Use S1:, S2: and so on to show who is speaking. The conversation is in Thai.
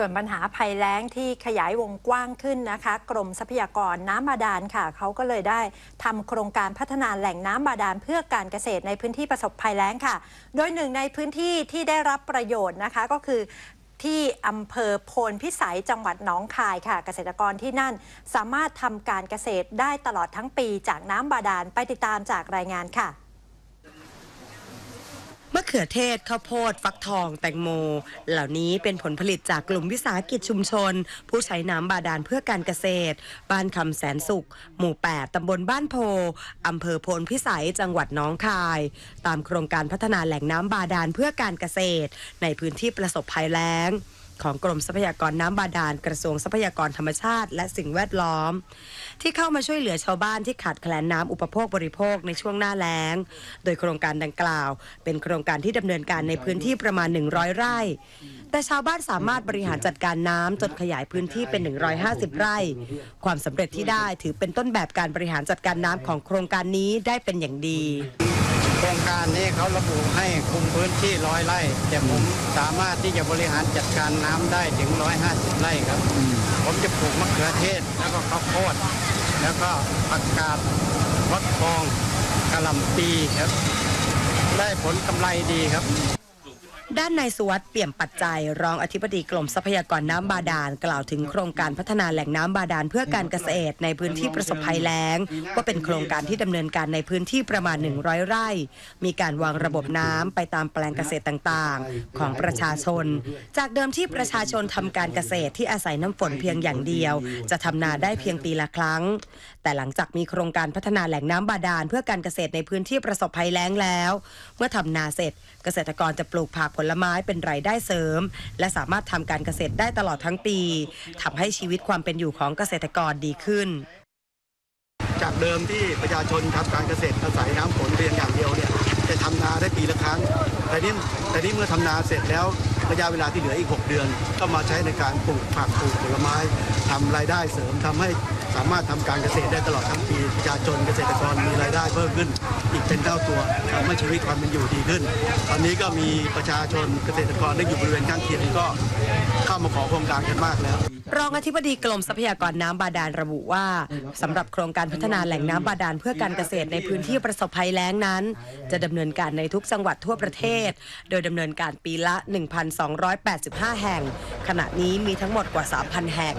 S1: ส่วนปัญหาภัยแล้งที่ขยายวงกว้างขึ้นนะคะ กรมทรัพยากรน้ำบาดาลค่ะ เขาก็เลยได้ทำโครงการพัฒนาแหล่งน้ำบาดาลเพื่อการเกษตรในพื้นที่ประสบภัยแล้งค่ะ โดยหนึ่งในพื้นที่ที่ได้รับประโยชน์นะคะก็คือที่อำเภอโพนพิสัยจังหวัดหนองคายค่ะ เกษตรกรที่นั่นสามารถทำการเกษตรได้ตลอดทั้งปีจากน้ำบาดาลไปติดตามจากรายงานค่ะ
S2: มะเขือเทศข้าวโพด ฟักทอง แตงโม เหล่านี้เป็นผลผลิตจากกลุ่มวิสาหกิจชุมชน ผู้ใช้น้ำบาดาลเพื่อการเกษตร บ้านคำแสนสุข หมู่ 8 ตำบลบ้านโพอำเภอโพนพิสัยจังหวัดน้องคาย ตามโครงการพัฒนาแหล่งน้ำบาดาลเพื่อการเกษตร ในพื้นที่ประสบภัยแล้ง ของกรมทรัพยากรน้ำบาดาลกระทรวงทรัพยากรธรรมชาติ และสิ่งแวดล้อม ที่เข้ามาช่วยเหลือชาวบ้านที่ขาดแคลนน้ำอุปโภคบริโภคในช่วงหน้าแล้ง โดยโครงการดังกล่าว เป็นโครงการที่ดำเนินการในพื้นที่ประมาณ 100 ไร่ แต่ชาวบ้านสามารถบริหารจัดการน้ำจนขยายพื้นที่เป็น 150 ไร่ ความสำเร็จที่ได้ถือเป็นต้นแบบการบริหารจัดการน้ำของโครงการนี้ได้เป็นอย่างดี
S3: โครงการนี้เขาระบุให้คุมพื้นที่ร้อยไร่ แต่ผมสามารถที่จะบริหารจัดการน้ำได้ถึง 150 ไร่ครับ ผมจะปลูกมะเขือเทศ แล้วก็ข้าวโพด แล้วก็ผักกาดวัดทองกะหล่ำปีครับ ได้ผลกำไรดีครับ
S2: ด้านนายสุวัสด์เปี่ยมปัจจัย รองอธิบดีกรมทรัพยากรน้ำบาดาล กล่าวถึงโครงการพัฒนาแหล่งน้ำบาดาลเพื่อการเกษตรในพื้นที่ประสบภัยแล้ง ว่าเป็นโครงการที่ดำเนินการในพื้นที่ประมาณ 100 ไร่ มีการวางระบบน้ำไปตามแปลงเกษตรต่างๆ ของประชาชน จากเดิมที่ประชาชนทำการเกษตรที่อาศัยน้ำฝนเพียงอย่างเดียว จะทำนาได้เพียงปีละครั้ง แต่หลังจากมีโครงการพัฒนาแหล่งน้ำบาดาลเพื่อการเกษตรในพื้นที่ประสบภัยแล้งแล้ว เมื่อทำนาเสร็จ เกษตรกรจะปลูกผักผลไม้เป็นรายได้เสริม และสามารถทำการเกษตรได้ตลอดทั้งปีทำให้ชีวิตความเป็นอยู่ของเกษตรกรดีขึ้น
S4: จากเดิมที่ประชาชนทำการเกษตรอาศัยน้ำฝนเพียงอย่างเดียวเนี่ยจะทำนาได้ปีละครั้งแต่นี่แต่นี่เมื่อทำนาเสร็จแล้ว ระยะเวลาที่เหลืออีก 6 เดือน ก็มาใช้ในการปลูกผักปลูกผลไม้ทำรายได้เสริมทำให้สามารถทำการเกษตรได้ตลอดทั้งปีประชาชนเกษตรกรมีรายได้เพิ่มขึ้น อีกเป็นเท่าตัวทำให้ชีวิตความเป็นอยู่ดีขึ้น ตอนนี้ก็มีประชาชนเกษตรกรได้อยู่บริเวณข้างเคียงก็ มาขอโครงการกันมากแล้ว
S2: รองอธิบดีกรมทรัพยากรน้ำบาดาลระบุว่าสำหรับโครงการพัฒนาแหล่งน้ำบาดาลเพื่อการเกษตรในพื้นที่ประสบภัยแล้งนั้น จะดำเนินการในทุกจังหวัดทั่วประเทศ โดยดำเนินการปีละ 1,285 แห่ง ขณะนี้มีทั้งหมดกว่า 3,000 แห่ง